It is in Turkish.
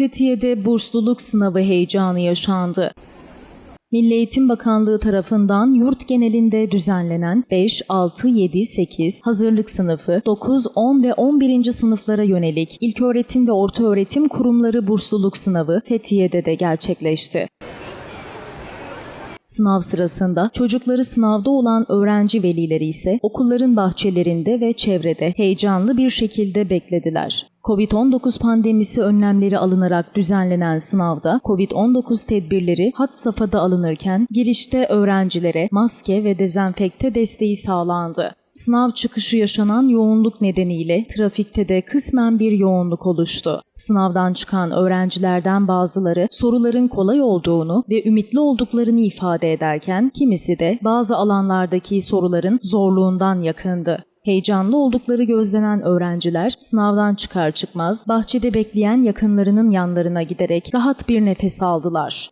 Fethiye'de bursluluk sınavı heyecanı yaşandı. Milli Eğitim Bakanlığı tarafından yurt genelinde düzenlenen 5, 6, 7, 8 hazırlık sınıfı, 9, 10 ve 11. sınıflara yönelik ilköğretim ve ortaöğretim kurumları bursluluk sınavı Fethiye'de de gerçekleşti. Sınav sırasında çocukları sınavda olan öğrenci velileri ise okulların bahçelerinde ve çevrede heyecanlı bir şekilde beklediler. Covid-19 pandemisi önlemleri alınarak düzenlenen sınavda Covid-19 tedbirleri had safhada alınırken girişte öğrencilere maske ve dezenfekte desteği sağlandı. Sınav çıkışı yaşanan yoğunluk nedeniyle trafikte de kısmen bir yoğunluk oluştu. Sınavdan çıkan öğrencilerden bazıları soruların kolay olduğunu ve ümitli olduklarını ifade ederken kimisi de bazı alanlardaki soruların zorluğundan yakındı. Heyecanlı oldukları gözlenen öğrenciler sınavdan çıkar çıkmaz bahçede bekleyen yakınlarının yanlarına giderek rahat bir nefes aldılar.